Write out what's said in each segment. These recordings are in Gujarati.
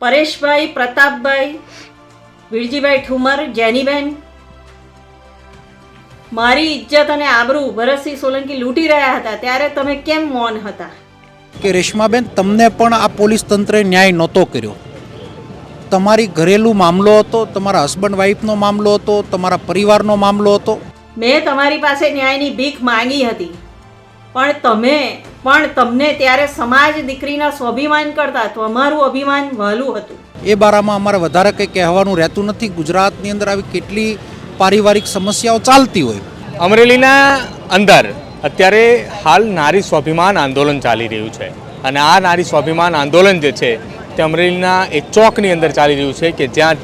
પરેશભાઈ પ્રતાપભાઈ વિરજીભાઈ ઠુમર જેનીબેન. મારી ઇજ્જત અને આબરૂ ભરતસિંહ સોલંકી લૂંટી રહ્યા હતા. ત્યારે તમે કેમ મૌન હતા? કે રેશમાબેન તમને પણ આ પોલીસ તંત્રે ન્યાય નહોતો કર્યો. તમારી ઘરેલું મામલો હતો તમારા હસબન્ડ વાઈફનો મામલો હતો તમારા પરિવારનો મામલો હતો. મેં તમારી પાસે ન્યાયની ભીખ માંગી હતી. પણ તમે પણ તમને ત્યારે સમાજ દીકરીના સ્વાભિમાન કરતા તમારું અભિમાન વહેલું હતું. એ બારામાં અમારે વધારે કંઈ કહેવાનું રહેતું નથી. ગુજરાતની અંદર આવી કેટલી પારિવારિક સમસ્યાઓ ચાલતી હોય. અમરેલીના અંદર અત્યારે હાલ નારી સ્વાભિમાન આંદોલન ચાલી રહ્યું છે. અને આ નારી સ્વાભિમાન આંદોલન જે છે તે અમરેલીના એક ચોકની અંદર ચાલી રહ્યું છે કે જ્યાં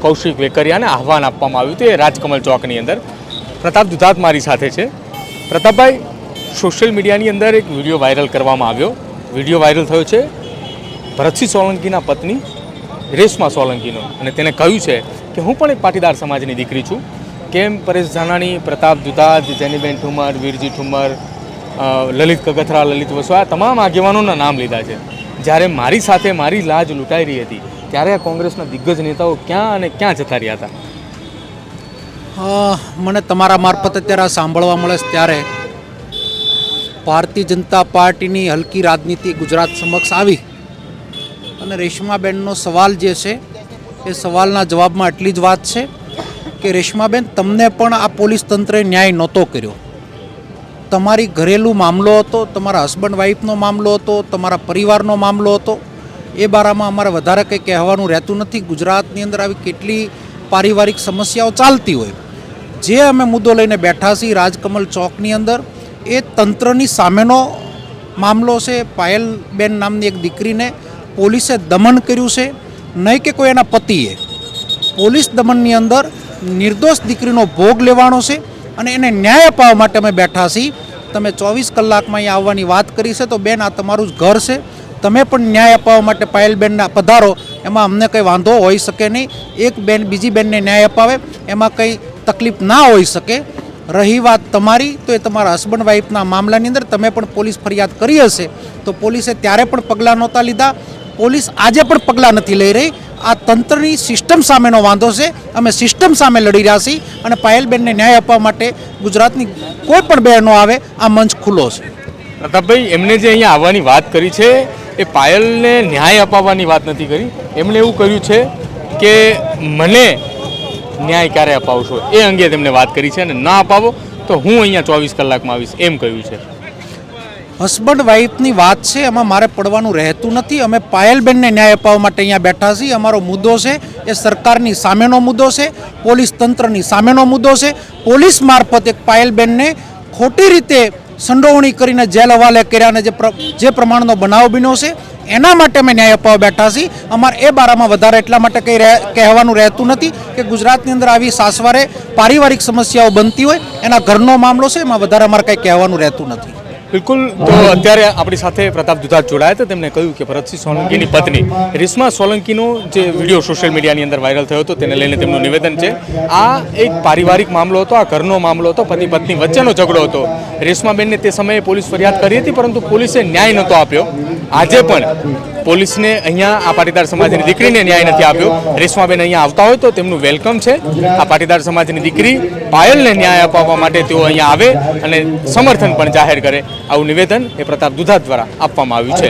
કૌશિક વેકરિયાને આહવાન આપવામાં આવ્યું હતું. એ રાજકમલ ચોકની અંદર. પ્રતાપ દુધાત મારી સાથે છે. પ્રતાપભાઈ સોશિયલ મીડિયાની અંદર એક વીડિયો વાયરલ કરવામાં આવ્યો. વીડિયો વાયરલ થયો છે ભરતસિંહ સોલંકીના પત્ની રેશમા સોલંકીનો. અને તેને કહ્યું છે કે હું પણ એક પાટીદાર સમાજની દીકરી છું. કેમ પરેશ ધાનાણી પ્રતાપ દુધાત જેનીબેન ઠુમર, વીરજી ઠુમર લલિત કગથરા, લલિત વસવા તમામ આગેવાનોના નામ લીધા છે. જ્યારે મારી સાથે મારી લાજ લૂંટાઈ રહી હતી, ત્યારે આ કોંગ્રેસના દિગ્ગજ નેતાઓ ક્યાં અને ક્યાં જતા રહ્યા હતા? મને તમારા મારફત અત્યારે સાંભળવા મળે ત્યારે ભારતીય જનતા પાર્ટીની હલકી રાજનીતિ ગુજરાત સમક્ષ આવી. અને રેશમાબેનનો સવાલ જે છે, એ સવાલના જવાબમાં એટલી જ વાત છે કે રેશમાબેન, તમને પણ આ પોલીસ તંત્રે ન્યાય નહોતો કર્યો. તમારી ઘરેલું મામલો હતો, તમારા હસબન્ડ વાઈફનો મામલો હતો, તમારા પરિવારનો મામલો હતો, એ બારામાં અમારે વધારે કંઈ કહેવાનું રહેતું નથી. ગુજરાતની અંદર આવી કેટલી પારિવારિક સમસ્યાઓ ચાલતી હોય. જે અમે મુદ્દો લઈને બેઠા છીએ રાજકમલ ચોકની અંદર એ તંત્રની સામેનો મામલો છે. પાયલબેન નામની એક દીકરીને પોલીસે દમન કર્યું છે. નહીં કે કોઈ એના પતિએ. પોલીસ દમનની અંદર નિર્દોષ દીકરીનો ભોગ લેવાનો છે અને એને ન્યાય અપાવવા માટે અમે બેઠા છીએ. તમે ચોવીસ કલાકમાં અહીંયા આવવાની વાત કરી છે તો બેન આ તમારું જ ઘર છે. તમે પણ ન્યાય અપાવવા માટે પાયલબેનના પધારો. એમાં અમને કંઈ વાંધો હોઈ શકે નહીં. એક બેન બીજી બેનને ન્યાય અપાવે. એમાં કંઈ તકલીફ ના હોઈ શકે. રહી વાત તમારી, તો એ તમારા હસબન્ડ વાઈફના મામલાની અંદર તમે પણ પોલીસ ફરિયાદ કરી હશે. તો પોલીસે ત્યારે પણ પગલાં નહોતા લીધા. પોલીસ આજે પણ પગલાં નથી લઈ રહી. આ તંત્રની સિસ્ટમ સામેનો વાંધો છે. અમે સિસ્ટમ સામે લડી રહ્યા છીએ અને પાયલબેનને ન્યાય આપવા માટે ગુજરાતની કોઈ પણ બહેનો આવે, આ મંચ ખુલ્લો છે. પ્રતાપભાઈ, એમને જે અહીંયા આવવાની વાત કરી છે, એ પાયલને ન્યાય અપાવવાની વાત નથી કરી. એમણે એવું કર્યું છે કે મને ન્યાય ક્યારે અપાવશો એ અંગે તેમને વાત કરી છે અને ના અપાવો તો હું અહીંયા ચોવીસ કલાકમાં આવીશ. એમ કહ્યું છે. હસબન્ડ વાઈફની વાત છે, એમાં મારે પડવાનું રહેતું નથી. અમે પાયલબેનને ન્યાય અપાવવા માટે અહીંયા બેઠા છીએ. અમારો મુદ્દો છે, એ સરકારની સામેનો મુદ્દો છે, પોલીસ તંત્રની સામેનો મુદ્દો છે. પોલીસ મારફત એક પાયલબેનને ખોટી રીતે સંડોવણી કરીને જેલ હવાલે કર્યા અને જે જે પ્રમાણનો બનાવ બન્યો છે એના માટે અમે ન્યાય અપાવવા બેઠા છીએ. અમારે એ બારામાં વધારે એટલા માટે કંઈ કહેવાનું રહેતું નથી કે ગુજરાતની અંદર આવી સાસવારે પારિવારિક સમસ્યાઓ બનતી હોય, એના ઘરનો મામલો છે, એમાં વધારે અમારે કંઈ કહેવાનું રહેતું નથી. બિલકુલ. તો અત્યારે આપણી સાથે પ્રતાપ દુધાત જોડાયા હતા. તેમણે કહ્યું કે ભરતસિંહ સોલંકીની પત્ની રેશમા સોલંકીનો જે વીડિયો સોશિયલ મીડિયાની અંદર વાયરલ થયો હતો, તેને લઈને તેમનું નિવેદન છે. આ એક પારિવારિક મામલો હતો, આ ઘરનો મામલો હતો, પતિ પત્ની વચ્ચેનો ઝઘડો હતો. રેશમાબેનને તે સમયે પોલીસ ફરિયાદ કરી હતી, પરંતુ પોલીસે ન્યાય નહોતો આપ્યો. આજે પણ પોલીસને અહીંયા આ પાટીદાર સમાજની દીકરીને ન્યાય નથી આપ્યો. રેશમાબેન અહીંયા આવતા હોય તો તેમનું વેલકમ છે. આ પાટીદાર સમાજની દીકરી પાયલને ન્યાય અપાવવા માટે તેઓ અહીંયા આવે અને સમર્થન પણ જાહેર કરે. આવું નિવેદન એ પ્રતાપ દુધા દ્વારા આપવામાં આવ્યું છે.